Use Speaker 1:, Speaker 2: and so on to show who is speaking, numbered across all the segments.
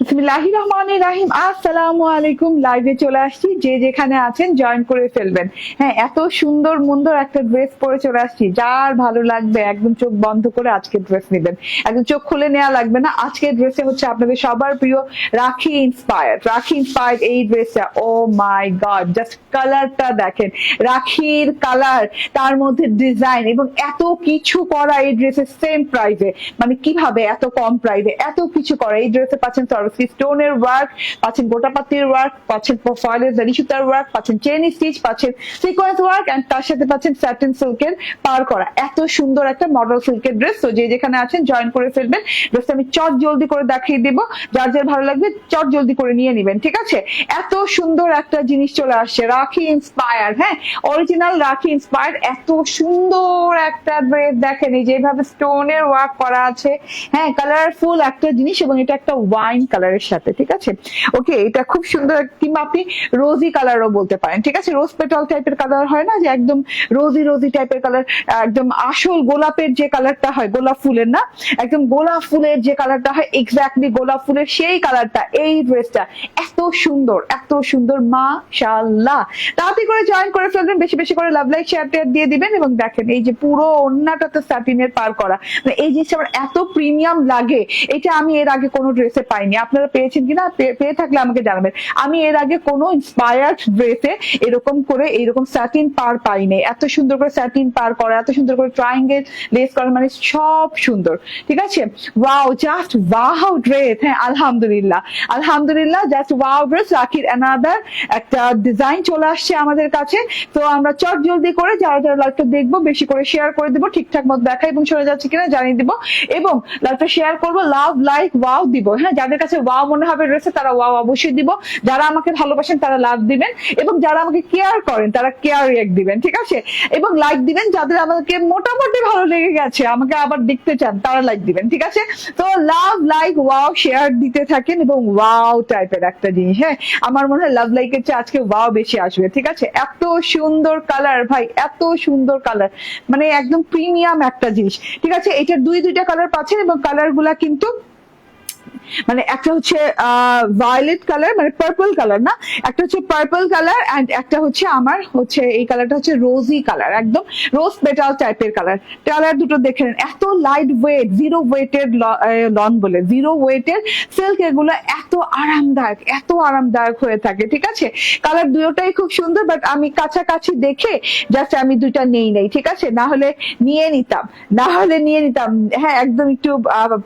Speaker 1: বিসমিল্লাহির রহমানির রাহিম আসসালামু আলাইকুম লাইভে চলে আসছি। যে যেখানে আছেন জয়েন করে ফেলবেন। হ্যাঁ এত সুন্দর মুন্দর একটা ড্রেস পরে চলে আসছি। যার ভালো লাগবে, একদম চোখ বন্ধ করে আজকে ড্রেস নেবেন। একদম চোখ খুলে নেওয়া লাগবে না। ড্রেসে হচ্ছে আপনাদের সবার প্রিয় রাখি ইন্সপায়ার্ড রাখি ইন্সপায়ার্ড এই ড্রেসটা ও মাই গড জাস্ট কালারটা দেখেন। রাখির কালার তার মধ্যে ডিজাইন এবং এত কিছু করা এই ড্রেসের সেম প্রাইসে মানে কীভাবে এত কম প্রাইসে এত কিছু করা। এই ড্রেসে পাচ্ছেন স্টোনের ওয়ার্ক পাচ্ছেন গোটাপাতির ওয়ার্ক পাচ্ছেন ফয়েলের ওয়ার্ক পাচ্ছেন চেন স্টিচ পাচ্ছেন সিকোয়েন্স ওয়ার্ক তার সাথে পাচ্ছেন স্যাটিন সিল্কের পার করা। এত সুন্দর একটা মডেল সিল্কের ড্রেস তো যে যেখানে আছেন জয়েন করে ফেলবেন। ড্রেসটা আমি চট জলদি করে দেখিয়ে দিব। যার যার ভালো লাগবে, চট জলদি করে নিয়ে নেবেন, ঠিক আছে? এত সুন্দর একটা জিনিস চলে আসছে, রাখি ইন্সপায়ার হ্যাঁ? অরিজিনাল রাখি ইন্সপায়ার এত সুন্দর একটা ড্রেস দেখেন, এই যেভাবে স্টোনের ওয়ার্ক করা আছে। হ্যাঁ কালারফুল একটা জিনিস এবং এটা একটা ওয়াইন কালারের সাথে, ঠিক আছে? ওকে এটা খুব সুন্দর কিংবা আপনি রোজি কালারও বলতে পারেন, ঠিক আছে? রোজ পেটাল টাইপের কালার হয় না, যে একদম রোজি রোজি টাইপের কালার একদম আসল গোলাপের যে কালারটা হয়, গোলাপ ফুলের না, একদম গোলাপ ফুলের যে কালারটা হয় এক্স্যাক্টলি গোলাপ ফুলের সেই কালারটা এই ড্রেসটা এত সুন্দর এত সুন্দর, মাশাআল্লাহ। তাড়াতাড়ি করে জয়েন করে ফেলবেন, বেশি বেশি করে লাভ লাইক শেয়ার টেয়ার দিয়ে দিবেন, এবং দেখেন এই যে পুরো অন্যটাতে স্যাটিনের পার করা মানে এই জিনিসটা আমার এত প্রিমিয়াম লাগে, এটা আমি এর আগে কোনো ড্রেসে পাইনি। আপনারা পেয়েছেন কিনা পেয়ে থাকলে আমাকে জানাবেন। আমি এর আগে কোনো ইন্সপায়ার্ড ড্রেসে এরকম করে, এইরকম স্যাটিন পার পাইনি। এত সুন্দর করে স্যাটিন পার করা, এত সুন্দর করে ট্রায়াঙ্গেল লেস করা মানে সব সুন্দর। ঠিক আছে? ওয়াও জাস্ট ওয়াও ড্রেস হ্যাঁ আলহামদুলিল্লাহ। আলহামদুলিল্লাহ জাস্ট ওয়াও ড্রেস রাখির অ্যানাদার একটা ডিজাইন চলে আসছে আমাদের কাছে। তো আমরা চট জলদি করে যারা যারা লাইভটা দেখব, বেশি করে শেয়ার করে দিব, ঠিকঠাক মতো দেখা এবং চলে যাচ্ছে কিনা জানিয়ে দিব। এবং লাইভটা শেয়ার করব লাভ লাইক ওয়াও দিব। হ্যাঁ যাদের কাছে ওয়াও মনে হবে রয়েছে, তারা ওয়াও অবশ্যই দিব। যারা আমাকে ভালোবাসেন, তারা লাভ দিবেন। এবং যারা আমাকে কেয়ার করেন, তারা কেয়ার রিয়েক্ট দিবেন, ঠিক আছে? এবং লাইক দিবেন যাদের আমাকে মোটামুটি ভালো লেগে গেছে, আমাকে আবার দেখতে চান, তারা লাইক দিবেন, ঠিক আছে? তো লাভ লাইক ওয়াও শেয়ার দিতে থাকেন এবং ওয়াও টাইপের একটা জিনিস হ্যাঁ? আমার মনে হয় লাভ লাইকের চেয়ে আজকে ওয়াও বেশি আসবে, ঠিক আছে? এত সুন্দর কালার ভাই, এত সুন্দর কালার মানে একদম প্রিমিয়াম একটা জিনিস, ঠিক আছে? এটার দুই, দুইটা কালার পাচ্ছেন এবং কালারগুলা কিন্তু মানে একটা হচ্ছে ভায়োলেট কালার মানে পার্পল কালার না? একটা হচ্ছে পার্পল কালার এন্ড একটা হচ্ছে আমার হচ্ছে, এই কালারটা হচ্ছে রোজি কালার একদম রোজ পেটাল টাইপের কালার কালার দুটো দেখে নেন। এত light weight zero weighted lawn বলে জিরো ওয়েটের সিল্ক এগুলো এত আরামদায়ক এত আরামদায়ক হয়ে থাকে, ঠিক আছে? কালার দুটোটাই খুব সুন্দর বাট আমি কাছাকাছি দেখে জাস্ট আমি দুইটা নেই নেই, ঠিক আছে? না হলে নিয়ে নিতাম, না হলে নিয়ে নিতাম। হ্যাঁ একদম একটু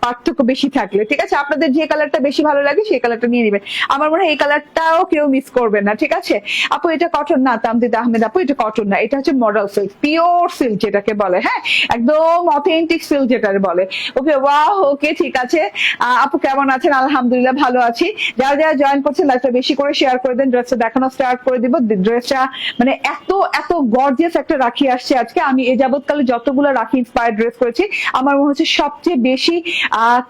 Speaker 1: পার্থক্য বেশি থাকলে, ঠিক আছে? আপনাদের যে কালারটা বেশি ভালো লাগে সেই কালারটা নিয়ে নেবেন। আমার মনে হয় এই কালারটাও কেউ মিস করবে না, ঠিক আছে? আপু, এটা কটন না তামদিদ আহমেদ আপু, এটা কটন না, এটা হচ্ছে মডেল সিল্ক পিওর সিল্ক যেটাকে বলে হ্যাঁ? একদম অথেন্টিক সিল্ক যেটাকে বলে। ওকে ওয়াও ওকে ঠিক আছে। আপু, কেমন আছেন? আলহামদুলিল্লাহ, ভালো আছি। যারা যারা জয়েন করছেন লাইভটা বেশি করে শেয়ার করে দেন ড্রেসটা দেখানো স্টার্ট করে দিব। ড্রেসটা মানে এত এত গর্জিয়াস একটা রাখি আসছে আজকে। আমি এ যাবৎকালে যতগুলো রাখি ইন্সপায়ার ড্রেস করেছি, আমার মনে হচ্ছে সবচেয়ে বেশি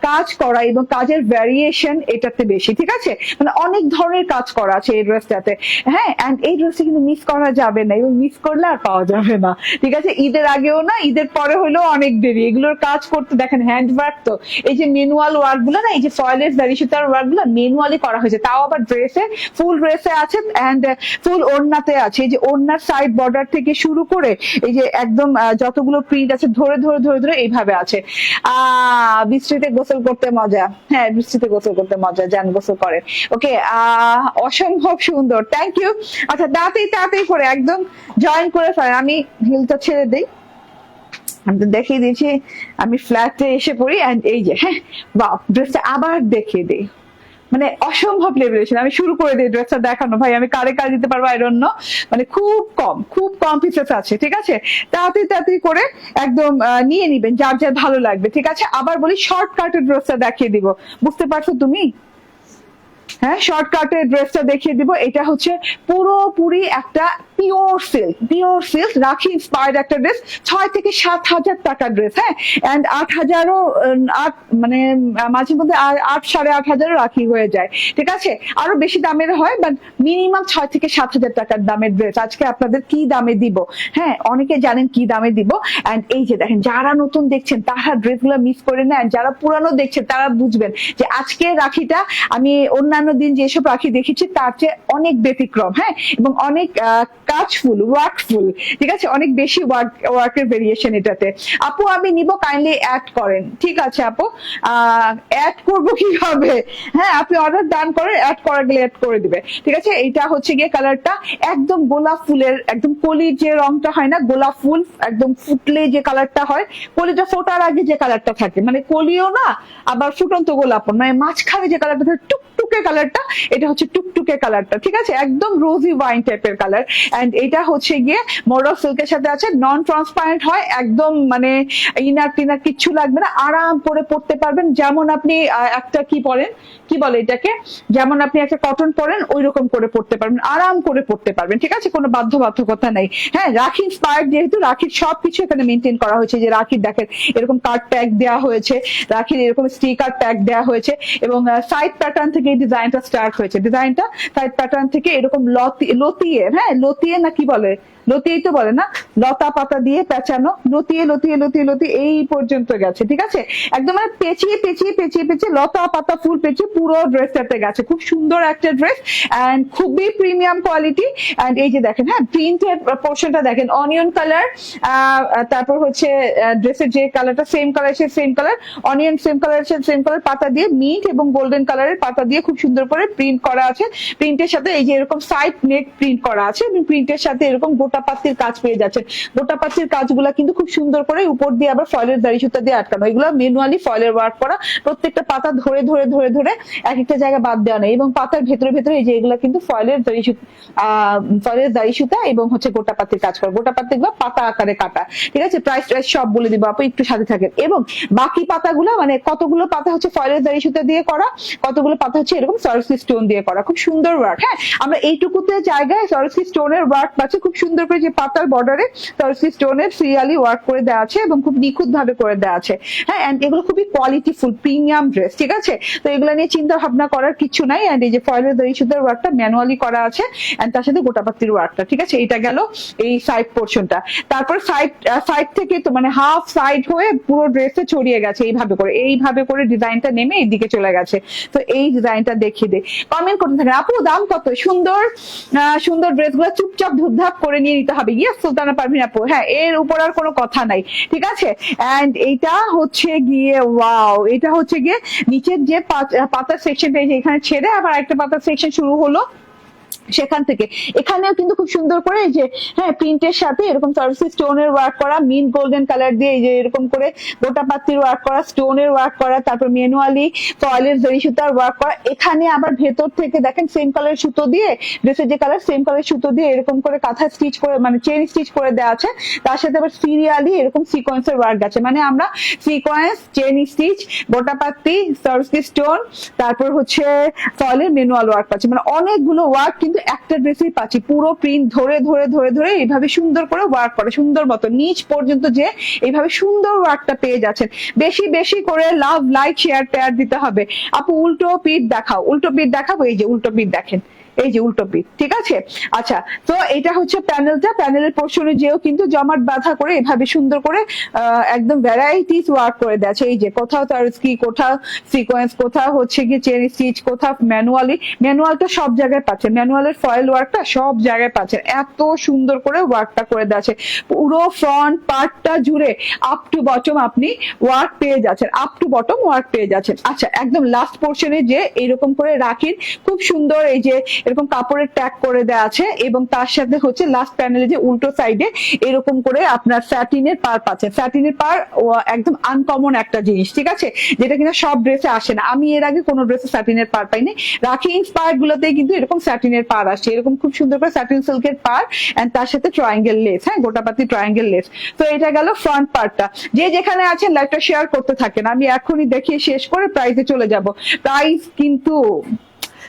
Speaker 1: কাজ করা এবং কাজের ভ্যারিয়েশন এটাতে বেশি, ঠিক আছে? মানে অনেক ধরনের কাজ করা আছে এই ড্রেসটাতে হ্যাঁ এন্ড এই ড্রেসটা কিন্তু মিস করা যাবে না, এবং মিস করলে আর পাওয়া যাবে না, ঠিক আছে? ঈদের আগেও না, ঈদের পরে হলেও অনেক দেরি। এগুলোর কাজ করতে দেখেন হ্যান্ড ওয়ার্ক তো। এই যে ম্যানুয়াল ওয়ার্কগুলো না, এই যে ফয়েলের দাড়ি সুতার ওয়ার্কগুলো ম্যানুয়ালি করা হয়েছে। তাও আবার ড্রেসে ফুল ড্রেসে আছে অ্যান্ড ফুল ওড়নাতে আছে। এই যে ওড়নার সাইড বর্ডার থেকে শুরু করে, এই যে একদম যতগুলো প্রিন্ট আছে, ধরে ধরে ধরে ধরে এইভাবে আছে। আহ, বৃষ্টিতে গোসল করতে মজা। হ্যাঁ বৃষ্টিতে গোসল করতে মজা, যান, গোসল করে ওকে অসম্ভব সুন্দর থ্যাংক ইউ আচ্ছা তাড়াতাড়ি তাড়াতাড়ি করে একদম জয়েন করে ফেলেন। আমি হিলটা ছেড়ে দিই। আমি তো দেখিয়ে দিয়েছি, আমি ফ্ল্যাটে এসে পড়ি এন্ড এই যে হ্যাঁ বা ড্রেসটা আবার দেখিয়ে দিই। মানে অসম্ভব লেভেলেশন আমি শুরু করে দিই ড্রেসটা দেখানো। ভাই, আমি কারে কারে দিতে পারব? আইরন মানে খুব কম খুব কম পিসেস আছে, ঠিক আছে? তাড়াতাড়ি তাড়াতাড়ি করে একদম নিয়ে নিবেন, যার যার ভালো লাগবে, ঠিক আছে? আবার বলি শর্টকাটের ড্রেসটা দেখিয়ে দিব। বুঝতে পারছ তুমি? হ্যাঁ শর্টকাটের ড্রেসটা দেখিয়ে দিব। এটা হচ্ছে পুরোপুরি একটা pure silk pure silk Rakhi inspired একটা ড্রেস ছয় থেকে সাত হাজার টাকার ড্রেস হ্যাঁ? অ্যান্ড আট হাজারও আট মানে মাঝে মধ্যে আট, সাড়ে আট হাজারও রাখি হয়ে যায়। ঠিক আছে? আরও বেশি দামের হয় বাট মিনিমাম ছয় থেকে সাত হাজার টাকার দামের ড্রেস আজকে আপনাদের কি দামে দিব? হ্যাঁ অনেকে জানেন কি দামে দিব। অ্যান্ড এই যে দেখেন, যারা নতুন দেখছেন, তারা ড্রেসগুলো মিস করে নেন যারা পুরানো দেখছেন, তারা বুঝবেন যে আজকে রাখিটা আমি অন্যান্য দিন যেসব রাখি দেখেছি তার চেয়ে অনেক ব্যতিক্রম হ্যাঁ? এবং অনেক কাজফুল ওয়ার্কফুল ঠিক আছে? অনেক বেশি ওয়ার্ক ওয়ার্কের ভেরিয়েশন এটাতে। আপু, আমি নিব কাইন্ডলি অ্যাড করেন। ঠিক আছে, আপু? অ্যাড করব কীভাবে? হ্যাঁ আপনি অর্ডার দান করেন অ্যাড করা গেলে অ্যাড করে দিবে। ঠিক আছে? এইটা হচ্ছে গিয়ে কালারটা একদম গোলাপ ফুলের, একদম কলির যে রংটা হয় না, গোলাপ ফুল, একদম ফুটলে যে কালারটা হয় কলিটা ফোটার আগে যে কালারটা থাকে। মানে কলিও না, আবার ফুটন্ত গোলাপ মানে মাঝখানে যে কালারটা থাকে টুকটুকে কালারটা, এটা হচ্ছে টুকটুকে কালারটা, ঠিক আছে? একদম রোজি ওয়াইন টাইপের কালার। এন্ড এটা হচ্ছে গিয়ে মোরক সিল্কের সাথে আছে নন ট্রান্সপারেন্ট হয়, একদম মানে ইনার টিনার কিচ্ছু লাগবে না, আরাম করে পড়তে পারবেন। যেমন আপনি একটা কি পরেন কি বলে এটাকে? যেমন আপনি একটা কটন পরেন ওই রকম করে পড়তে পারবেন, আরাম করে পড়তে পারবেন, ঠিক আছে? কোনো বাধ্যবাধকতা নাই। হ্যাঁ রাখি ইন্সপায়ার্ড যেহেতু, রাখির সবকিছু এখানে মেনটেন করা হয়েছে যে রাখির দেখেন, এরকম কার্ড ট্যাগ দেওয়া হয়েছে, রাখির এরকম স্টিকার ট্যাগ দেওয়া হয়েছে, এবং সাইড প্যাটার্ন থেকে ডিজাইনটা স্টার্ট হয়েছে। ডিজাইনটা সাইড প্যাটার্ন থেকে এরকম লতি, লতিয়ে হ্যাঁ লতিয়ে না কি বলে? লতিয়েই তো বলে না, লতা পাতা দিয়ে পেঁচানো, লতিয়ে লতিয়ে লতিয়ে লতিয়ে, এই পর্যন্ত গেছে, ঠিক আছে? একদম মানে পেঁচিয়ে পেঁচিয়ে পেঁচিয়ে পেঁচিয়ে লতা পাতা ফুল পেঁচিয়ে পুরো ড্রেসটাতে গেছে। খুব সুন্দর একটা ড্রেস অ্যান্ড খুবই প্রিমিয়াম কোয়ালিটি অ্যান্ড এই যে দেখেন হ্যাঁ প্রিন্টের পোর্শনটা দেখেন অনিয়ন কালার তারপর হচ্ছে ড্রেসের যে কালারটা সেম কালার সে same colour onion same colour সে সেম কালার পাতা দিয়ে মিট এবং গোল্ডেন কালারের পাতা দিয়ে খুব সুন্দর করে প্রিন্ট করা আছে। প্রিন্টের সাথে এই যে এরকম সাইড নেক প্রিন্ট করা আছে এবং প্রিন্টের সাথে এরকম গোটা পাতির কাজ পেয়ে যাচ্ছেন। গোটা পাতির কাজগুলো কিন্তু খুব সুন্দর করে উপর দিয়ে আবার ফয়েলের দাড়ি সুতা দিয়ে আটকানো। এগুলো ম্যানুয়ালি ফয়েলের ওয়ার্ক করা। প্রত্যেকটা পাতা ধরে ধরে ধরে ধরে এক একটা জায়গায় বাদ দেওয়া নেই। এবং পাতার ভেতরে ভেতরে এই যে এগুলো কিন্তু ফয়েলের দাড়ি সুতা ফয়েলের দাড়ি সুতা এবং হচ্ছে গোটা পাতির কাজ করা। গোটা পাতি গুলো পাতা আকারে কাটা। ঠিক আছে? প্রাইস টাইস সব বলে দিব। আপু, একটু সাথে থাকেন। এবং বাকি পাতাগুলো মানে কতগুলো পাতা হচ্ছে ফয়েলের দাড়ি সুতা দিয়ে করা? কতগুলো পাতা হচ্ছে এরকম সরসি স্টোন দিয়ে করা। খুব সুন্দর ওয়ার্ক হ্যাঁ? আমরা এইটুকুতে জায়গায় সরসি স্টোনের ওয়ার্ক পাচ্ছি। খুব সুন্দর করে যে পাতার বর্ডারে সরসি স্টোনের সিরিয়ালি ওয়ার্ক করে দেওয়া আছে এবং খুব নিখুঁত ভাবে করে দেওয়া আছে। হ্যাঁ এন্ড এগুলো খুবই কোয়ালিটি ফুল প্রিমিয়াম ড্রেস ঠিক আছে? তো এগুলো নিয়ে চিন্তা ভাবনা করার কিছু নাই এন্ড এই যে ফয়েলের দড়ি সুতার ওয়ার্কটা ম্যানুয়ালি করা আছে এন্ড তার সাথে গোটা পাতির ওয়ার্কটা ঠিক আছে? এটা গেল এই সাইড পোর্শনটা তারপর সাইড সাইড থেকে তো মানে হাফ সাইড হয়ে পুরো ড্রেসে ছড়িয়ে গেছে, এইভাবে করে এইভাবে করে ডিজাইনটা নেমে এইদিকে চলে গেছে। তো এই ডিজাইনটা দেখিয়ে দে। কমেন্ট করতে থাকেন, আপু, দাম কত? সুন্দর সুন্দর ড্রেসগুলো চুপচাপ ধুপধাপ করে নিয়ে নিতে হবে। ইয়েস সুলতানা পারভিন আপু হ্যাঁ এর উপর আর কোনো কথা নাই। ঠিক আছে? এন্ড এটা হচ্ছে গিয়ে ওয়াও এটা হচ্ছে গিয়ে নিচের যে পাতা, পাতার সেকশনটা এখানে ছেড়ে আবার একটা পাতার সেকশন শুরু হলো। সেখান থেকে। এখানেও কিন্তু খুব সুন্দর করে যে হ্যাঁ প্রিন্টের সাথে এরকম সার্ভিস স্টোনের ওয়ার্ক করা মিন গোল্ডেন কালার দিয়ে যে এরকম করে গোটা পাত্তির ওয়ার্ক করা স্টোনের ওয়ার্ক করা, তারপর ম্যানুয়ালি ফয়েলের জরি সুতার ওয়ার্ক করা। এখানে আবার ভেতর থেকে দেখেন সেম কালার সুতো দিয়ে ড্রেসের যে কালার সেম কালার সুতো দিয়ে এরকম করে কাঁথা স্টিচ করে মানে চেন স্টিচ করে দেওয়া আছে। তার সাথে আবার সিরিয়ালি এরকম সিকোয়েন্সের ওয়ার্ক আছে। মানে আমরা সিকোয়েন্স চেন স্টিচ গোটা পাত্তি সার্ভিস স্টোন তারপর হচ্ছে ফয়েলের ম্যানুয়াল ওয়ার্ক পাচ্ছি। মানে অনেকগুলো ওয়ার্ক কিন্তু একটা ড্রেসেই পাচ্ছি। পুরো প্রিন্ট ধরে ধরে ধরে ধরে এইভাবে সুন্দর করে ওয়ার্ক করে, সুন্দর মতো। নিচ পর্যন্ত যে এইভাবে সুন্দর ওয়ার্কটা পেয়ে যাচ্ছেন। বেশি বেশি করে লাভ লাইক শেয়ার টেয়ার দিতে হবে। আপু, উল্টো পিঠ দেখাও। উল্টো পিঠ দেখাবো? এই যে উল্টো পিঠ দেখেন। এই যে উল্টো পিঠ, ঠিক আছে? আচ্ছা তো এটা হচ্ছে প্যানেলটা। প্যানেলের পোর্শনে যেও কিন্তু জমাট বাঁধা করে এভাবে সুন্দর করে একদম ভ্যারাইটিস ওয়ার্ক করে দেওয়া এই যে কোথাও তার কি কোথাও সিকোয়েন্স কোথাও হচ্ছে গিয়ে চেন স্টিচ কোথাও ম্যানুয়ালি ম্যানুয়ালটা সব জায়গায় পাচ্ছে ম্যানুয়ালের ফয়েল ওয়ার্কটা সব জায়গায় পাচ্ছেন। এত সুন্দর করে ওয়ার্কটা করে আছে। পুরো ফ্রন্ট পার্টটা জুড়ে আপ টু বটম আপনি ওয়ার্ক পেয়ে যাচ্ছেন। আপ টু বটম ওয়ার্ক পেয়ে যাচ্ছেন। আচ্ছা একদম লাস্ট পোর্শনে যে এরকম করে রাখিন, খুব সুন্দর এই যে এরকম কাপড়ের ট্যাগ করে দেওয়া আছে এবং তার সাথে হচ্ছে লাস্ট প্যানেলে যে উল্টো সাইডে এরকম করে আপনার স্যাটিনের পার পাচ্ছেন স্যাটিনের পার একদম আনকমন একটা জিনিস, ঠিক আছে? যেটা কিনা সব ড্রেসে আসে না। আমি এর আগে কোনো ড্রেসে স্যাটিনের পার পাইনি। রাখি ইন্সপায়ার্ড গুলোতে কিন্তু এরকম স্যাটিনের পার আসে। এরকম খুব সুন্দর করে স্যাটিন সিল্কের পার এন্ড তার সাথে ট্রায়াঙ্গেল লেস হ্যাঁ? গোটাপাতি ট্রায়াঙ্গেল লেস তো এটা গেল ফ্রন্ট পার্টটা যে যেখানে আছেন লাইভটা শেয়ার করতে থাকেন। আমি এখনই দেখিয়ে শেষ করে প্রাইজে চলে যাব। প্রাইস কিন্তু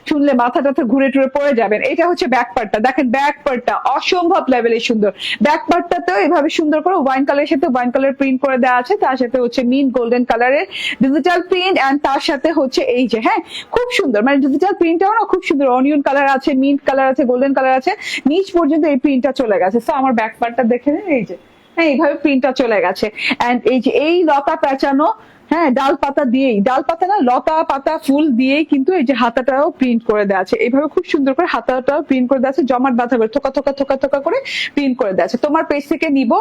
Speaker 1: শুনলে মাথা টাথা ঘুরে টুরে পড়ে যাবেন। এটা হচ্ছে ব্যাক পার্টটা দেখেন ব্যাক পার্টটা অসম্ভব লেভেলের সুন্দর। ব্যাক পার্টটাতেও এভাবে সুন্দর করে ওয়াইন কালারের সাথে ওয়াইন কালার প্রিন্ট করে দেওয়া আছে। তার সাথে হচ্ছে মিন গোল্ডেন কালারের ডিজিটাল প্রিন্ট এন্ড তার সাথে হচ্ছে এই যে হ্যাঁ খুব সুন্দর। মানে ডিজিটাল প্রিন্টটাও না খুব সুন্দর। অনিয়ন কালার আছে মিন্ট কালার আছে গোল্ডেন কালার আছে। নিচ পর্যন্ত এই প্রিন্টটা চলে গেছে। তো আমার ব্যাক পার্টটা দেখে নিন, এই যে হ্যাঁ এইভাবে প্রিন্টটা চলে গেছে। এন্ড এই যে এই লতা পেঁচানো হ্যাঁ ডাল পাতা দিয়েই। ডাল পাতা না, লতা পাতা, ফুল দিয়েই কিন্তু এই যে হাতাটাও প্রিন্ট করে দেওয়া আছে। এইভাবে খুব সুন্দর করে হাতাটাও প্রিন্ট করে দেওয়া আছে, জমাট বাঁধা করে, থোকা থোকা থোকা থোকা করে প্রিন্ট করে দেওয়া আছে। তোমার পেজ থেকে নিব,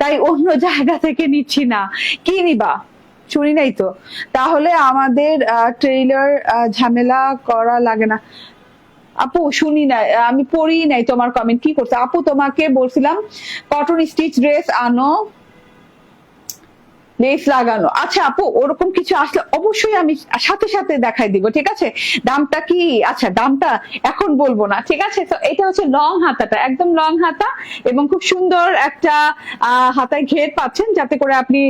Speaker 1: তাই অন্য জায়গা থেকে নিচ্ছি না। কি নিবা? শুনি নাই তো। তাহলে আমাদের ট্রেইলার ঝামেলা করা লাগে না। আপু, শুনি নাই আমি পড়ি নাই তোমার কমেন্ট কি করছে? আপু, তোমাকে বলছিলাম কটন স্টিচ ড্রেস আনো। লেস লাগানো। আচ্ছা আপু, ওরকম কিছু আসলে অবশ্যই আমি সাথে সাথে দেখাই দিব, ঠিক আছে? দামটা কি? আচ্ছা দামটা এখন বলব না, ঠিক আছে? তো এটা হচ্ছে লং হাতাটা, একদম লং হাতা এবং খুব সুন্দর একটা হাতায় ঘের পাচ্ছেন যাতে করে আপনি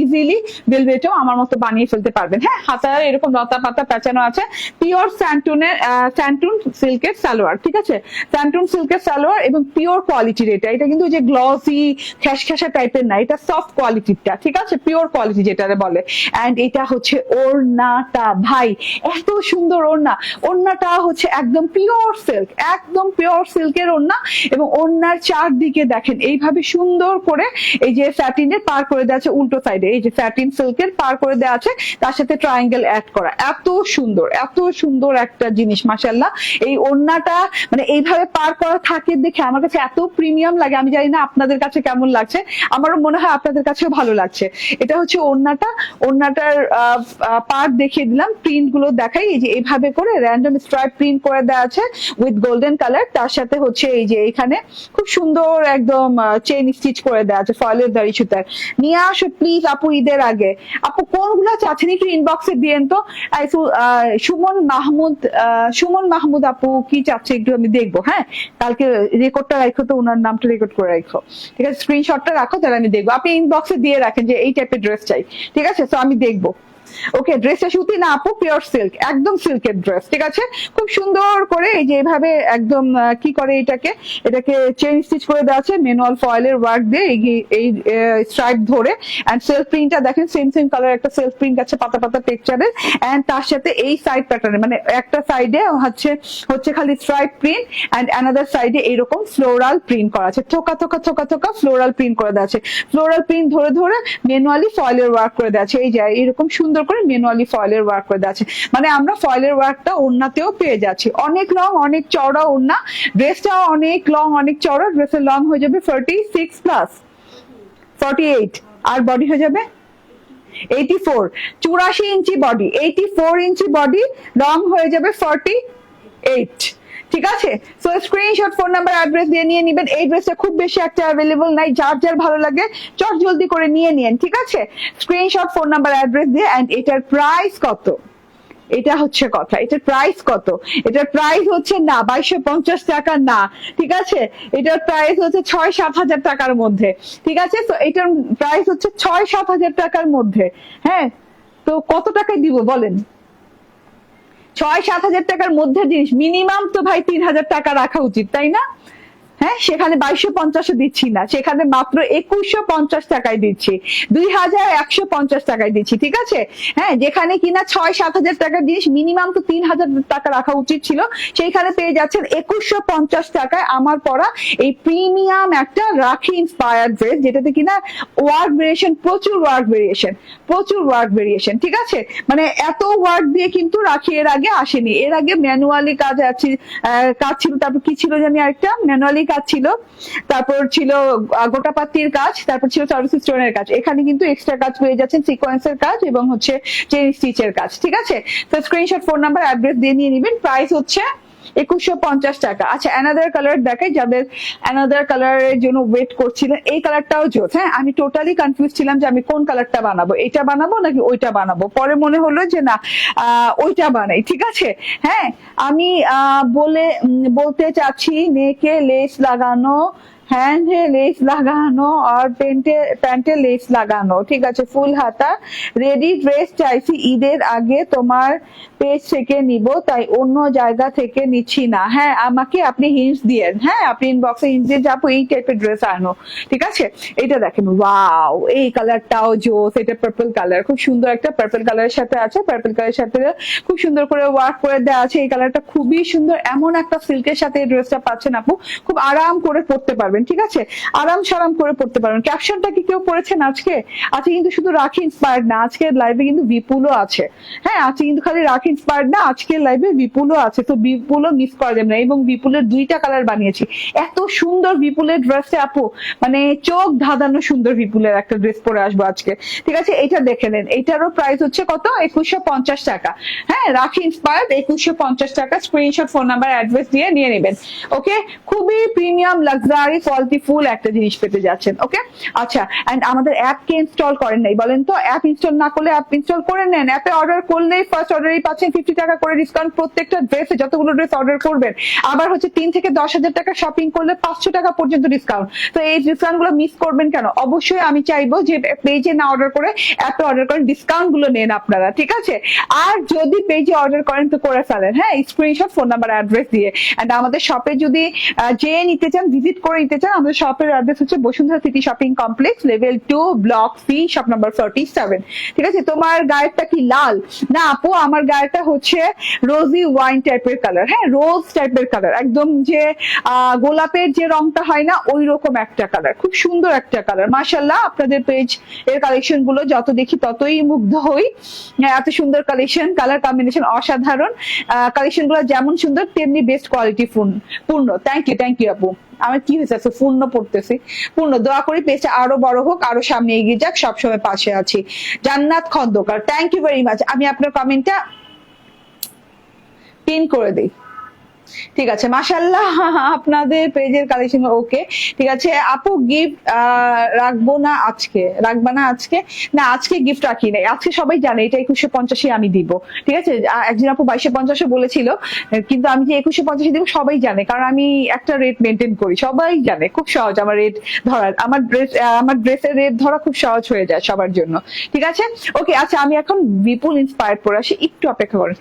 Speaker 1: ইজিলি ভেলভেটও আমার মতো বানিয়ে ফেলতে পারবেন। হ্যাঁ হাতায় এরকম লতা পাতা পেঁচানো আছে। পিওর স্যান্টুনের স্যান্টুন সিল্কের সালোয়ার, ঠিক আছে? স্যান্টুন সিল্কের সালোয়ার এবং পিওর কোয়ালিটির এটা এটা কিন্তু যে গ্লসি খ্যাসখ্যাসা টাইপের না, এটা সফট কোয়ালিটিটা ঠিক আছে? পিওর কোয়ালিটি যেটা বলে। এন্ড এটা হচ্ছে ওড়নাটা। ভাই, এত সুন্দর ওড়না। ওড়নাটা হচ্ছে একদম পিওর সিল্ক একদম পিওর সিল্কের ওড়না। এবং ওড়নার চারদিকে দেখেন, এইভাবে সুন্দর করে এই যে স্যাটিনের পার করে দেওয়া আছে উল্টো সাইডে এই যে স্যাটিন সিল্কের পার করে দেওয়া আছে, তার সাথে ট্রায়াঙ্গেল অ্যাড করা। এত সুন্দর এত সুন্দর একটা জিনিস মাসাল্লাহ এই ওড়নাটা মানে এইভাবে পার করা থাকে দেখে আমার কাছে এত প্রিমিয়াম লাগে। আমি জানি না আপনাদের কাছে কেমন লাগছে। আমারও মনে হয় আপনাদের কাছেও ভালো লাগছে। এটা হচ্ছে ওড়নাটা। ওড়নাটার পার্ট দেখিয়ে দিলাম। প্রিন্টগুলো দেখাই। এই যে এইভাবে করে র্যান্ডম স্ট্রাইপ প্রিন্ট করে দেওয়া আছে উইথ গোল্ডেন কালার তার সাথে হচ্ছে এই যে এখানে খুব সুন্দর একদম চেইন স্টিচ করে দেওয়া আছে ফয়েলের দাড়ি সুতার। নিয়ে আসো প্লিজ আপু ঈদের আগে। আপু কোনগুলো চাচ্ছেন একটু ইনবক্সে দিয়েন তো। সুমন মাহমুদ সুমন মাহমুদ আপু কি চাচ্ছে একটু আমি দেখব হ্যাঁ? কালকে রেকর্ডটা রাখো তো, ওনার নামটা রেকর্ড করে রাখো। ঠিক আছে স্ক্রিনশটটা রাখো, তাহলে আমি দেখব। আপনি ইনবক্সে দিয়ে রাখেন যে এই টাইপের ড্রেস চাই। ঠিক আছে? তো আমি দেখব। ওকে ড্রেসটা সুতি না আপু পিওর সিল্ক একদম সিল্কের ড্রেস ঠিক আছে? খুব সুন্দর করে এই যে এইভাবে একদম কি করে এটাকে? এটাকে চেন স্টিচ করে দেওয়া আছে ম্যানুয়াল ফয়েলের ওয়ার্ক দিয়ে এই- স্ট্রাইপ ধরে এন্ড সেলফ প্রিন্টটা দেখেন সেম সেম কালার একটা সেলফ প্রিন্ট আছে পাতা পাতা টেক্সচারের এন্ড তার সাথে এই সাইড প্যাটার্নে মানে একটা সাইডে হচ্ছে হচ্ছে খালি স্ট্রাইপ প্রিন্ট এন্ড অ্যানাদার সাইডে এইরকম ফ্লোরাল প্রিন্ট করা আছে। থোকা থোকা থোকা থোকা ফ্লোরাল প্রিন্ট করে দেওয়া আছে। ফ্লোরাল প্রিন্ট ধরে ধরে ম্যানুয়ালি ফয়েলের ওয়ার্ক করে দেওয়া আছে। এই যে, এরকম সুন্দর করে ম্যানুয়ালি ফয়েলের ওয়ার্ক করে আছে। মানে আমরা ফয়েলের ওয়ার্কটা ওড়নাতেও পেয়ে যাচ্ছি। অনেক লং অনেক চওড়া ওড়না। ড্রেসটাও অনেক লং অনেক চওড়া। ড্রেসের লং হয়ে যাবে forty six plus forty eight আর বডি হয়ে যাবে? এইটি ফোর চুরাশি inch body eighty four inch body long হয়ে যাবে ফর্টি এইট ঠিক আছে? So screenshot phone number address দিয়ে নিয়ে নিবেন। এই ড্রেসটা খুব বেশি একটা অ্যাভেলেবল নাই। যার যার ভালো লাগে, চট জলদি করে নিয়ে নিন ঠিক আছে? স্ক্রিনশট ফোন নাম্বার অ্যাড্রেস দিয়ে এন্ড এটার প্রাইস কত? এটা হচ্ছে কথা। এটার প্রাইস কত? এটার প্রাইস হচ্ছে না, বাইশশো পঞ্চাশ টাকা না, ঠিক আছে? এটার প্রাইস হচ্ছে ছয় সাত হাজার টাকার মধ্যে, ঠিক আছে? তো এটার প্রাইস হচ্ছে ছয় সাত হাজার টাকার মধ্যে হ্যাঁ? তো কত টাকায় দিব বলেন? ছয়, সাত হাজার টাকার মধ্যে জিনিস। মিনিমাম তো ভাই তিন হাজার টাকা রাখা উচিত, তাই না? হ্যাঁ সেখানে বাইশশো পঞ্চাশে দিচ্ছি না। সেখানে মাত্র একুশশো পঞ্চাশ টাকায় দিচ্ছি। দুই হাজার একশো পঞ্চাশ টাকায় দিচ্ছি, ঠিক আছে? হ্যাঁ যেখানে কিনা ছয় সাত হাজার টাকার জিনিস মিনিমাম তো তিন হাজার টাকা রাখা উচিত ছিল। সেইখানে পেয়ে যাচ্ছেন একুশশো পঞ্চাশ টাকায় আমার পরা এই প্রিমিয়াম একটা রাখি ইন্সপায়ার ড্রেস যেটাতে কিনা ওয়ার্ক ভেরিয়েশন প্রচুর ওয়ার্ক ভেরিয়েশন প্রচুর ওয়ার্ক ভেরিয়েশন ঠিক আছে? মানে এত ওয়ার্ক দিয়ে কিন্তু রাখি এর আগে আসেনি। এর আগে ম্যানুয়ালি কাজ আছে কাজ ছিল, তারপর কি ছিল জানি আরেকটা? ম্যানুয়ালি কাজ ছিল। তারপর ছিল গোটাপাতির কাজ, তারপর ছিল সার্ভিস স্টোনের কাজ। এখানে কিন্তু এক্সট্রা কাজ পেয়ে যাচ্ছেন সিকোয়েন্সের কাজ এবং হচ্ছে চেন স্টিচের কাজ, ঠিক আছে? তো স্ক্রিনশট ফোন নাম্বার অ্যাড্রেস দিয়ে নিয়ে নেবেন। প্রাইস হচ্ছে একুশশো পঞ্চাশ টাকা। আচ্ছা অ্যানাদার কালার দেখাই, যাদের অ্যানাদার কালারের জন্য ওয়েট করছিলেন, এই কালারটাও জোস হ্যাঁ আমি টোটালি কনফিউজ ছিলাম যে আমি কোন কালারটা বানাবো, এটা বানাবো নাকি ওইটা বানাবো? পরে মনে হলো যে না ওইটা বানাই, ঠিক আছে? হ্যাঁ আমি বলে বলতে চাচ্ছি নেকে লেস লাগানো হ্যান্ডে লেস লাগানো আর প্যান্টে প্যান্টে লেস লাগানো, ঠিক আছে, ফুল হাতা। রেডি ড্রেস চাইছি, ঈদের আগে তোমার পেজ থেকে নিব, তাই অন্য জায়গা থেকে নিচ্ছি না। হ্যাঁ আমাকে আপনি হিন্স দিয়ে হ্যাঁ আপনি ইনবক্সে হিন্টস দিয়ে যাব এই টাইপের ড্রেস আনো, ঠিক আছে? এটা দেখেন ওয়াও এই কালারটাও জোস, এটা পার্পল কালার খুব সুন্দর একটা পার্পল কালারের সাথে আছে পার্পল কালারের সাথে খুব সুন্দর করে ওয়ার্ক করে দেওয়া আছে, এই কালারটা খুবই সুন্দর, এমন একটা সিল্কের সাথে এই ড্রেসটা পাচ্ছেন আপু, খুব আরাম করে পড়তে পারবেন। ঠিক আছে? আরাম সারাম করে পড়তে পারবেন। ক্যাপশনটা কি কেউ পড়েছেন আজকে? আজকে কিন্তু শুধু রাখি ইন্সপায়ার্ড না, আজকের লাইভে কিন্তু বিপুলও আছে। হ্যাঁ আজকে কিন্তু খালি রাখি ইন্সপায়ার্ড না, আজকের লাইভে বিপুলও আছে। তো বিপুলও মিস করা যাবে না। এবং বিপুলের দুইটা কালার বানিয়েছি। এত সুন্দর বিপুলের ড্রেসে আপু মানে চোখ ধাঁধানো সুন্দর বিপুলের একটা ড্রেস পরে আসব আজকে। ঠিক আছে? এটা দেখে নেন। এটারও প্রাইস হচ্ছে কত? একুশশো পঞ্চাশ টাকা। হ্যাঁ রাখি ইন্সপায়ার্ড একুশশো পঞ্চাশ টাকা। স্ক্রিনশট ফোন নাম্বার অ্যাড্রেস দিয়ে নিয়ে নেবেন। ওকে খুবই প্রিমিয়াম লাক্সারি কোয়ালিটি ফুল একটা জিনিস পেতে যাচ্ছেন ওকে আচ্ছা এন্ড আমাদের অ্যাপ কে ইনস্টল করেন নাই, বলেন তো? অ্যাপ ইনস্টল না করলে অ্যাপ ইনস্টল করে নেন? অ্যাপে অর্ডার করলেই ফার্স্ট অর্ডারই পাচ্ছেন ফিফটি টাকা করে ডিসকাউন্ট প্রত্যেকটা ড্রেসে যতগুলো ড্রেস অর্ডার করবেন। আবার হচ্ছে তিন থেকে দশ হাজার টাকা শপিং করলে পাঁচশো টাকা পর্যন্ত ডিসকাউন্ট তো এই ডিসকাউন্টগুলো মিস করবেন কেন? অবশ্যই আমি চাইব যে পেজে না অর্ডার করে অ্যাপে অর্ডার করেন ডিসকাউন্টগুলো নেন আপনারা, ঠিক আছে? আর যদি পেজে অর্ডার করেন তো করে ফেলেন হ্যাঁ? স্ক্রিনশট ফোন নাম্বার অ্যাড্রেস দিয়ে। এন্ড আমাদের শপে যদি যেয়ে নিতে চান ভিজিট করে নিতে চান আমাদের শপের অ্যাড্রেস হচ্ছে Bashundhara city shopping complex level two block C shop number forty seven ঠিক আছে? তোমার গায়েরটা কি লাল? না আপু আমার গায়েরটা হচ্ছে রোজি ওয়াইন টাইপের কালার হ্যাঁ রোজ টাইপের কালার একদম যে গোলাপের যে রংটা হয় না ওই রকম একটা কালার খুব সুন্দর একটা কালার মাশাল্লাহ আপনাদের পেজ এর কালেকশনগুলো যত দেখি ততই মুগ্ধ হই। হ্যাঁ, এত সুন্দর কালেকশন কালার কম্বিনেশন অসাধারণ। কালেকশনগুলো যেমন সুন্দর তেমনি বেস্ট কোয়ালিটি পূর্ণ। থ্যাংক ইউ থ্যাংক ইউ আপু। আমার কি হয়েছে? পূর্ণ পড়তেছি। পূর্ণ, দোয়া করি পেজটা আরও বড় হোক, আরও সামনে এগিয়ে যাক, সবসময় পাশে আছি। Jannat Khandakar. Thank you very much আমি আপনার কমেন্টটা পিন করে দিই। ঠিক আছে মাশাল্লাহ আপনাদের পেজের কালেকশন ওকে ঠিক আছে, আপু গিফট রাখব না আজকে? রাখবা না আজকে? না, আজকে গিফট রাখি নাই। আজকে সবাই জানে, এটা একুশে পঞ্চাশে আমি দিব। ঠিক আছে একজন আপু বাইশে পঞ্চাশে বলেছিল কিন্তু আমি যে একুশে পঞ্চাশে দিব, সবাই জানে। কারণ আমি একটা রেট মেনটেন করি, সবাই জানে। খুব সহজ আমার রেট ধরার আমার ড্রেস আমার ড্রেসের রেট ধরা খুব সহজ হয়ে যায় সবার জন্য। ঠিক আছে? ওকে আচ্ছা আমি এখন বিপুল ইন্সপায়ার করে আসি, একটু অপেক্ষা করেন।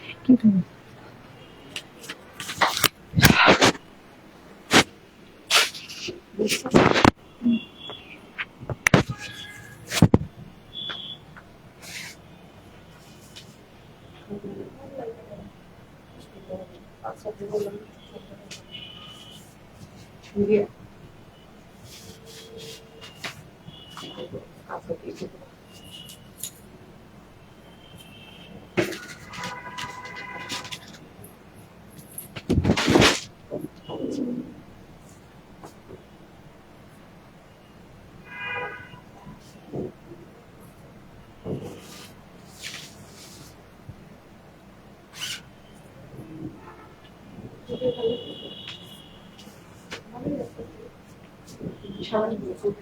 Speaker 1: 이게 가서 이쪽으로 challenging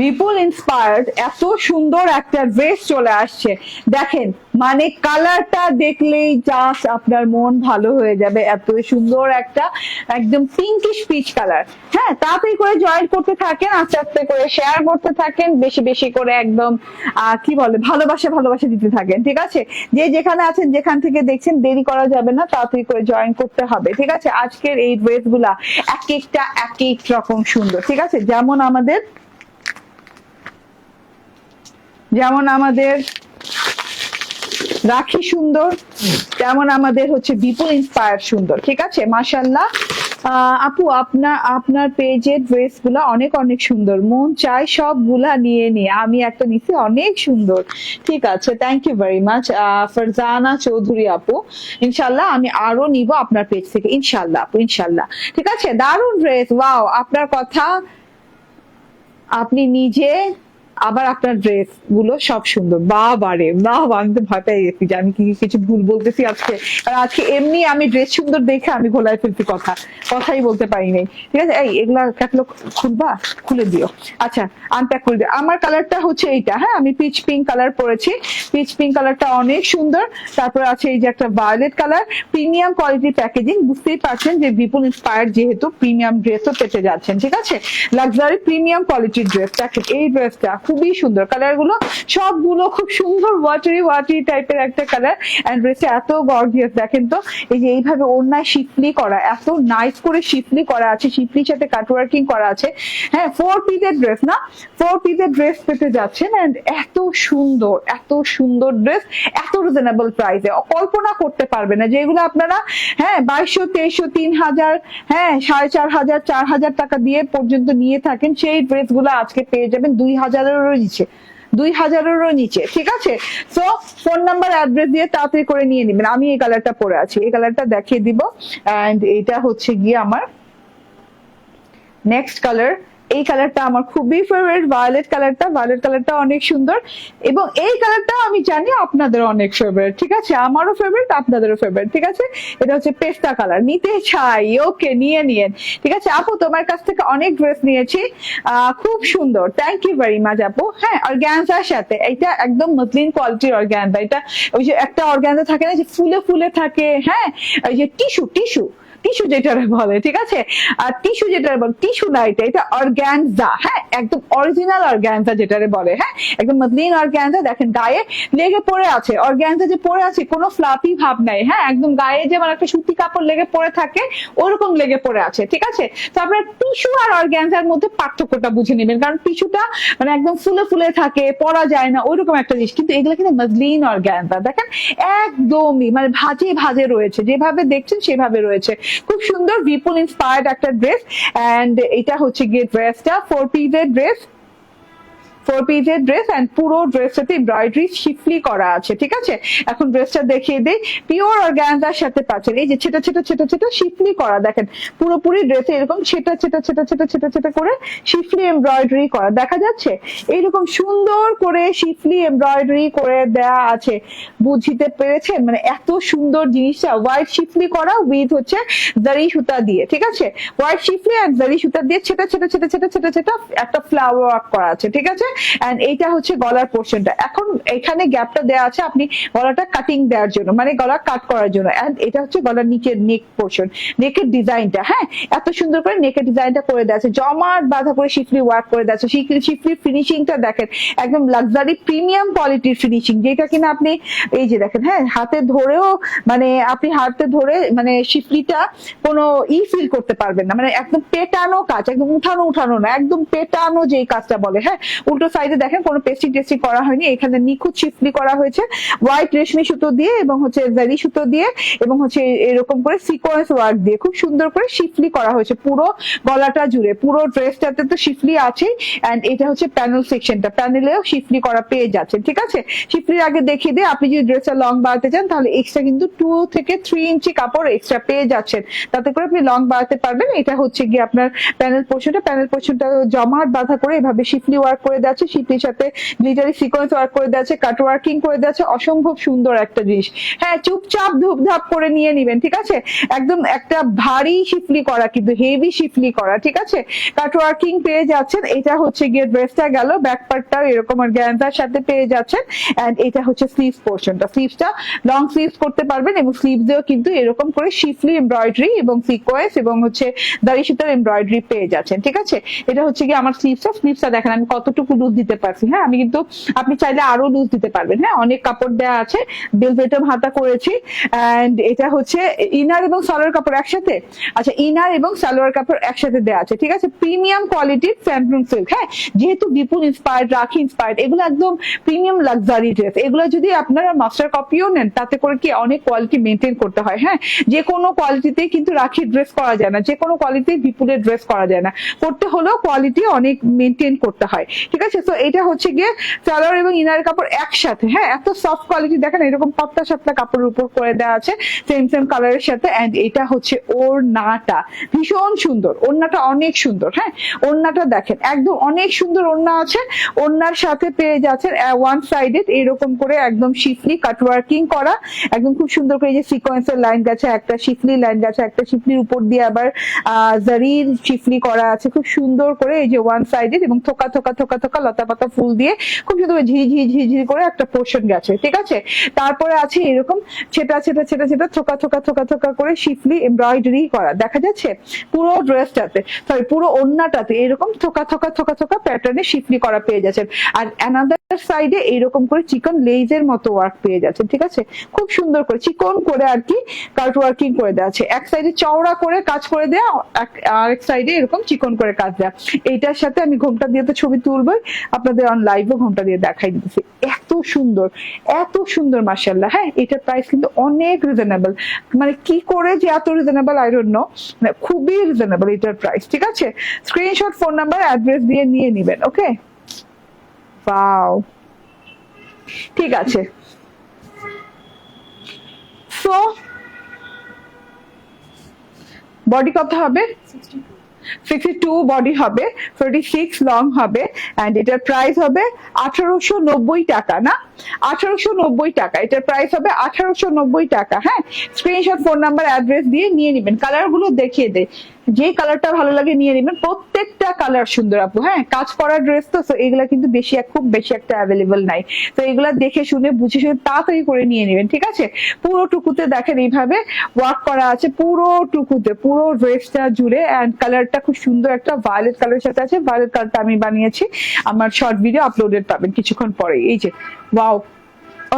Speaker 1: বিপুল ইন্সপায়ার্ড এত সুন্দর একটা ড্রেস চলে আসছে। দেখেন মানে কালারটা দেখলেই জাস্ট আপনার মন ভালো হয়ে যাবে। এত সুন্দর একটা একদম পিঙ্কিশ পিচ কালার হ্যাঁ তাড়াতাড়ি করে জয়েন করতে থাকেন, আস্তে আস্তে করে শেয়ার করতে থাকেন, বেশি বেশি করে একদম কি বলে, ভালোবাসা ভালোবাসা দিতে থাকেন, ঠিক আছে? যে যেখানে আছেন, যেখান থেকে দেখছেন, দেরি করা যাবে না, তাড়াতাড়ি করে জয়েন করতে হবে, ঠিক আছে? আজকের এই ড্রেসগুলা এক একটা, এক এক রকম সুন্দর, ঠিক আছে? যেমন আমাদের যেমন আমাদের রাখি সুন্দর, তেমন আমাদের হচ্ছে বিপুল ইন্সপায়ার সুন্দর, ঠিক আছে? মাসাল্লাহ আপু আপনার আপনার পেজের ড্রেসগুলা অনেক অনেক সুন্দর। মন চায় সবগুলা নিয়ে নিয়ে। আমি একটা নিছি, অনেক সুন্দর। ঠিক আছে thank you very much Farjana Chowdhury আপু। ইনশাল্লাহ আমি আরও নিব আপনার পেজ থেকে। ইনশাল্লাহ আপু ইনশাল্লাহ ঠিক আছে? দারুণ ড্রেস ওয়াও আপনার কথা আপনি নিজে আবার আপনার ড্রেসগুলো সব সুন্দর। বাবারে, বাহ, আমি তো ভয় পেয়ে গেছি যে আমি কি কিছু ভুল বলতেছি আজকে। কারণ আজকে এমনি আমি ড্রেস সুন্দর দেখে আমি ভোলায় ফেলছি কথা। কথাই বলতে পারি নাই। ঠিক আছে? এই, এগুলা ক্যাটলগ খুলবা? খুলে দিও। আচ্ছা আনপ্যাক করে দিও। আমার কালারটা হচ্ছে এইটা হ্যাঁ? আমি পিচ পিঙ্ক কালার পরেছি। পিচ পিঙ্ক কালারটা অনেক সুন্দর। তারপর আছে এই যে একটা violet colour premium quality packaging বুঝতেই পারছেন যে বিপুল ইন্সপায়ার যেহেতু প্রিমিয়াম ড্রেসও পেতে যাচ্ছেন, ঠিক আছে? লাক্সারি প্রিমিয়াম কোয়ালিটির ড্রেস দেখেন, এই ড্রেসটা খুবই সুন্দর কালারগুলো। সবগুলো খুব সুন্দর ওয়াটারি ওয়াটারি টাইপের একটা কালার অ্যান্ড ড্রেসটা এত গর্জিয়াস দেখেন তো? এই যে এইভাবে ওড়নায় শিপলি করা, এত নাইস করে শিপলি করা আছে শিপলির সাথে কাটওয়ার্কিং করা আছে। হ্যাঁ ফোর পিসের ড্রেস না? ফোর পিসের ড্রেস পেতে যাচ্ছেন এন্ড এত সুন্দর এত সুন্দর ড্রেস এত রিজনেবল প্রাইসে কল্পনা করতে পারবে না, যেগুলো আপনারা হ্যাঁ বাইশশো, তেইশশো, তিন হাজার হ্যাঁ সাড়ে চার হাজার চার হাজার টাকা দিয়ে পর্যন্ত নিয়ে থাকেন, সেই ড্রেসগুলো আজকে পেয়ে যাবেন দুই হাজারেরও নিচে, দুই হাজারেরও নিচে, ঠিক আছে? সো ফোন নাম্বার অ্যাড্রেস দিয়ে তাড়াতাড়ি করে নিয়ে নেবেন। আমি এই কালারটা পরে আছি। এই কালারটা দেখিয়ে দিব। অ্যান্ড এটা হচ্ছে গিয়ে আমার নেক্সট কালার এই কালারটা আমার খুবই ফেভারিট ভায়োলেট কালারটা ভায়োলেট কালারটা অনেক সুন্দর। এবং এই কালারটাও আমি জানি আপনাদের অনেক ফেভারিট ঠিক আছে? আমারও ফেভারিট আপনাদেরও ফেভারিট ঠিক আছে? এটা হচ্ছে পেস্তা কালার। নিতে চাই, ওকে, নিয়ে নিয়েন। ঠিক আছে, আপু, তোমার কাছ থেকে অনেক ড্রেস নিয়েছি। খুব সুন্দর। থ্যাংক ইউ ভেরি মাচ আপু। হ্যাঁ অর্গ্যানজার সাথে। এটা একদম মসলিন কোয়ালিটির অর্গ্যানজা এটা ওই যে একটা অর্গ্যানজা থাকে না, যে ফুলে ফুলে থাকে হ্যাঁ? ওই যে টিস্যু টিস্যু টিস্যু যেটা বলে, ঠিক আছে? আর টিস্যু যেটা বলে টিস্যু না এটা এটা অর্গ্যানজা হ্যাঁ? একদম অরিজিনাল অর্গ্যানজা যেটারে বলে হ্যাঁ? একদম মসলিন অর্গ্যানজা দেখেন গায়ে লেগে পড়ে আছে। অর্গ্যানজা যে পড়ে আছে, কোনো ফ্লাফি ভাব নাই হ্যাঁ? একদম গায়ে যেমন একটা সুতি কাপড় লেগে পড়ে থাকে, ওরকম লেগে পড়ে আছে, ঠিক আছে? তো আপনার টিস্যু আর অর্গ্যানজার মধ্যে পার্থক্যটা বুঝে নেবেন, কারণ টিস্যুটা মানে একদম ফুলে ফুলে থাকে পরা যায় না ওইরকম একটা জিনিস। কিন্তু এগুলো কিন্তু মসলিন অর্গ্যানজা দেখেন? একদমই মানে ভাজে ভাজে রয়েছে, যেভাবে দেখছেন সেভাবে রয়েছে। খুব সুন্দর বিপুল ইন্সপায়ার্ড একটা ড্রেস এন্ড এটা হচ্ছে গিয়ে ড্রেসটা ফোর পিসের ড্রেস ফোর পিসের ড্রেস এন্ড পুরো ড্রেসটাতে এমব্রয়ডারি শিফলি করা আছে ঠিক আছে এখন ড্রেসটা দেখিয়ে দিই পিওর অর্গানজার সাথে পাচ্ছেন এই যে ছেটা ছেটা ছেটা ছেটা শিফলি করা দেখেন পুরোপুরি ড্রেসে এরকম ছেটা ছেটা ছেটা ছেটা ছেটা ছেটা করে শিফলি এমব্রয়ডারি করা দেখা যাচ্ছে এইরকম সুন্দর করে শিফলি এমব্রয়ডারি করে দেয়া আছে বুঝিতে পেরেছেন মানে এত সুন্দর জিনিসটা হোয়াইট শিফলি করা উইথ হচ্ছে জারি সুতা দিয়ে ঠিক আছে হোয়াইট শিফলি আর জারি সুতা দিয়ে ছেটা ছেটা ছেটা ছেটা ছেটা ছেটা একটা ফ্লাওয়ার ওয়ার্ক করা আছে ঠিক আছে এন্ড এইটা হচ্ছে গলার পোর্শনটা এখন এখানে গ্যাপটা দেওয়া আছে আপনি গলাটা কাটিং দেওয়ার জন্য মানে গলা কাট করার জন্য। এন্ড এটা হচ্ছে গলার নিচের নেক পোর্শন নেকের ডিজাইনটা হ্যাঁ? এত সুন্দর করে নেকের ডিজাইনটা করে দেওয়া আছে। জমাট বাঁধা করে শিফলি ওয়ার্ক করে দেওয়া আছে। শিফলি ফিনিশিংটা দেখেন, একদম লাক্সারি প্রিমিয়াম কোয়ালিটির ফিনিশিং যেটা কিনা আপনি এই যে দেখেন হ্যাঁ? হাতে ধরেও মানে আপনি হাতে ধরে মানে শিফলিটা কোনো ই ফিল করতে পারবেন না। মানে একদম পেটানো কাজ, একদম উঠানো উঠানো না, একদম পেটানো যেই কাজটা বলে হ্যাঁ? উল্টো সাইডে দেখেন, কোনো পেস্টিং টেস্টিং করা হয়নি। এখানে নিখুঁত শিফলি করা হয়েছে। হোয়াইট রেশমি সুতো দিয়ে এবং হচ্ছে জারি সুতো দিয়ে এবং হচ্ছে এরকম করে সিকোয়েন্স ওয়ার্ক দিয়ে খুব সুন্দর করে শিফলি করা হয়েছে। পুরো গলাটা জুড়ে, পুরো ড্রেসটাতে তো শিফলি আছে এন্ড এটা হচ্ছে প্যানেল সেকশনটা প্যানেলেও শিফলি করা পেয়ে যাচ্ছেন, ঠিক আছে? শিফলির আগে দেখিয়ে দিয়ে আপনি যদি ড্রেসটা লং বাড়াতে চান, তাহলে এক্সট্রা কিন্তু টু থেকে থ্রি ইঞ্চি কাপড় এক্সট্রা পেয়ে যাচ্ছেন। তাতে করে আপনি লং বাড়াতে পারবেন। এটা হচ্ছে গিয়ে আপনার প্যানেল পোর্শনটা প্যানেল পোর্শনটা জমাট বাঁধা করে এভাবে শিফলি ওয়ার্ক করে দেওয়া আছে শীতের সাথে গ্লিটারি সিকোয়েন্স ওয়ার্ক করে দেওয়া আছে কাট ওয়ার্কিং করে দেওয়া আছে, অসম্ভব সুন্দর একটা জিনিস। হ্যাঁ চুপচাপ ধুপধাপ করে নিয়ে নিবেন, ঠিক আছে? একদম একটা ভারী শিফলি করা, কিন্তু হেভি শিফলি করা, ঠিক আছে? কাট ওয়ার্কিং পেয়ে যাচ্ছেন, এটা হচ্ছে গিয়ে ড্রেসটা গেল ব্যাক পার্টটা এরকম আর গ্যান্সার সাথে পেয়ে যাচ্ছেন এন্ড এটা হচ্ছে স্লিভস পোর্শনটা স্লিভসটা লং স্লিভস করতে পারবেন এবং স্লিভসেও কিন্তু এরকম করে শিফলি এমব্রয়ডারি এবং সিকোয়েন্স এবং হচ্ছে দাড়ি সুতার এমব্রয়ডারি পেয়ে যাচ্ছেন, ঠিক আছে? এটা হচ্ছে কি আমার স্লিভসটা স্লিভসটা দেখেন, আমি কতটুকু লুজ দিতে পারছি। হ্যাঁ আমি কিন্তু, আপনি চাইলে আরও লুজ দিতে পারবেন। হ্যাঁ অনেক কাপড় দেওয়া আছে। বেলভেটম হাতা করেছি। এন্ড এটা হচ্ছে ইনার এবং সালোয়ার কাপড় একসাথে? আচ্ছা ইনার এবং সালোয়ার কাপড় একসাথে দেওয়া আছে। ঠিক আছে? প্রিমিয়াম কোয়ালিটির স্যান্ডলুন সিল্ক হ্যাঁ যেহেতু বিপুল ইন্সপায়ার্ড রাখি ইন্সপায়ার্ড এগুলো একদম প্রিমিয়াম লাক্সারি ড্রেস এগুলো যদি আপনারা মাস্টার কপিও নেন, তাতে করে কি অনেক কোয়ালিটি মেনটেন করতে হয়। হ্যাঁ যে কোনো কোয়ালিটিতে কিন্তু রাখির ড্রেস করা যায় না। যে কোনো কোয়ালিটি বিপুলের ড্রেস করা যায় না। করতে হলেও কোয়ালিটি অনেক মেনটেন করতে হয়। ঠিক আছে? তো এটা হচ্ছে গিয়ে সালোয়ার এবং ইনার কাপড় একসাথে। হ্যাঁ এত সফট কোয়ালিটি দেখেন, এরকম পাতলা সাতলা কাপড়ের উপর করে দেওয়া আছে সেম সেম কালারের সাথে। এন্ড এটা হচ্ছে ওর নাটা ভীষণ সুন্দর। ওড়নাটা অনেক সুন্দর হ্যাঁ? ওড়নাটা দেখেন, একদম অনেক সুন্দর ওড়না আছে। ওড়নার সাথে পেয়ে যাচ্ছেন ওয়ান সাইডেড এরকম করে একদম শিফলি কাটওয়ার্কিং করা। একদম খুব সুন্দর করে যে সিকোয়েন্সের লাইন গেছে, একটা শিফলি লাইন গেছে, একটা শিফলির উপর দিয়ে আবার জারির শিফলি করা আছে। খুব সুন্দর করে এই যে ওয়ান সাইডেড এবং থোকা থোকা থোকা থোকা লতা পাতা ফুল দিয়ে খুব সুন্দর ঝি ঝি ঝি ঝি করে একটা পোর্শন গেছে, ঠিক আছে? তারপরে আছে এরকম ছেটা ছেটা ছেটা ছেটা থোকা থোকা থোকা থোকা করে শিফলি এমব্রয়ডারি করা, দেখা যাচ্ছে? পুরো ড্রেসটাতে সরি পুরো ওড়নাটাতে এরকম থোকা থোকা থোকা থোকা প্যাটার্নে শিফলি করা পেয়ে যাচ্ছেন। আর অ্যানাদার সাইডে এইরকম করে চিকন লেজের মতো ওয়ার্ক পেয়ে যাচ্ছেন, ঠিক আছে? খুব সুন্দর করে চিকন করে আর কি কার্ট ওয়ার্কিং করে দেওয়া আছে। এক সাইডে চওড়া করে কাজ করে দেওয়া এক- আরেক সাইডে এরকম চিকন করে কাজ দেওয়া এইটার সাথে আমি ঘোমটা দিয়ে তো ছবি তুলবই। আপনাদের অন লাইভও ঘোমটা দিয়ে দেখাই দিতেছি। এত সুন্দর এত সুন্দর মার্শাল্লাহ হ্যাঁ এটার প্রাইস কিন্তু অনেক রিজনেবল মানে কি করে যে এত রিজনেবল আই ডোন্ট নো খুবই রিজনেবল এটার প্রাইস ঠিক আছে? স্ক্রিনশট ফোন নাম্বার অ্যাড্রেস দিয়ে নিয়ে নিবেন ওকে ওয়াও ঠিক আছে। সো বডি কত হবে? সিক্সটি টু বডি হবে ফোর্টি সিক্স লং হবে এটার প্রাইস হবে আঠারোশো নব্বই টাকা, না? আঠারোশো নব্বই টাকা, এটার প্রাইস হবে আঠারোশো নব্বই টাকা হ্যাঁ? স্ক্রিনশট ফোন নাম্বার অ্যাড্রেস দিয়ে নিয়ে নেবেন। কালারগুলো দেখিয়ে যে কালারটা ভালো লাগে নিয়ে নেবেন। প্রত্যেকটা কালার সুন্দর আপু হ্যাঁ? কাজ করা ড্রেস তো এগুলা কিন্তু বেশি খুব বেশি একটা অ্যাভেলেবল নাই। তো এগুলা দেখে শুনে, বুঝে শুনে তাড়াতাড়ি করে নিয়ে নেবেন, ঠিক আছে? পুরো টুকুতে দেখেন এইভাবে ওয়ার্ক করা আছে পুরো টুকুতে পুরো ড্রেসটা জুড়ে অ্যান্ড কালারটা খুব সুন্দর একটা ভায়োলেট কালারের সাথে আছে। ভায়োলেট কালারটা আমি বানিয়েছি। আমার শর্ট ভিডিও আপলোডেড পাবেন কিছুক্ষণ পরে এই যে ওয়াও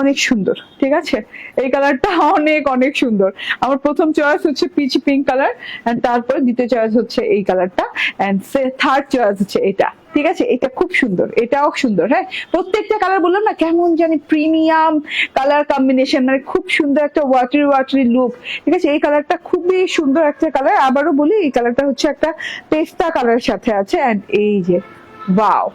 Speaker 1: অনেক সুন্দর, ঠিক আছে? এই কালারটা অনেক অনেক সুন্দর। আমার প্রথম চয়েস হচ্ছে পিচ পিঙ্ক কালার এন্ড তারপরে দ্বিতীয় চয়েস হচ্ছে এই কালারটা এন্ড থার্ড চয়েস হচ্ছে এটা, ঠিক আছে? এটা খুব সুন্দর, এটাও সুন্দর হ্যাঁ? প্রত্যেকটা কালার বললাম না, কেমন জানি প্রিমিয়াম কালার কম্বিনেশন মানে খুব সুন্দর একটা ওয়াটারি ওয়াটারি লুক ঠিক আছে? এই কালারটা খুবই সুন্দর একটা কালার আবারও বলি, এই কালারটা হচ্ছে একটা পেস্তা কালারের সাথে আছে এন্ড এই যে ওয়াও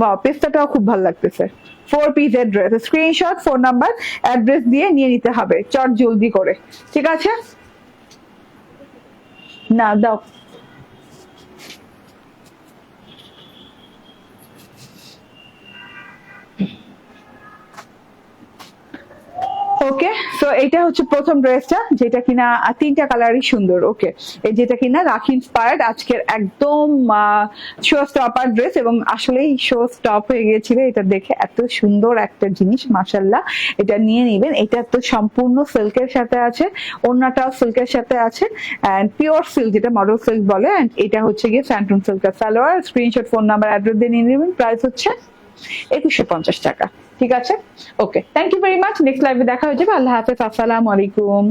Speaker 1: বাহ পেস্তাটাও খুব ভালো লাগতেছে। Four piece address screenshot phone number address দিয়ে নিয়ে নিতে হবে, চট জলদি করে। ঠিক আছে? না, দাও। ওকে সো এটা হচ্ছে প্রথম ড্রেসটা, যেটা কিনা তিনটা কালারই সুন্দর ওকে যেটা কিনা রাখি ইন্সপায়ার্ড আজকের একদম শো স্টপার ড্রেস এবং আসলেই শো স্টপ হয়ে গিয়েছিল এটা দেখে। এত সুন্দর একটা জিনিস মাসাল্লাহ এটা নিয়ে নেবেন। এটা তো সম্পূর্ণ সিল্কের সাথে আছে অন্যটাও সিল্কের সাথে আছে অ্যান্ড পিওর সিল্ক যেটা মডেল সিল্ক বলে অ্যান্ড এটা হচ্ছে গিয়ে স্যান্টুন সিল্কের salwar. Screenshot phone number address দিয়ে নিয়ে নেবেন। প্রাইস হচ্ছে একুশশো পঞ্চাশ টাকা। ঠিক আছে? Okay thank you very much next লাইভে দেখা হয়ে যাবে। আল্লাহ হাফেজ। আসসালাম আলাইকুম।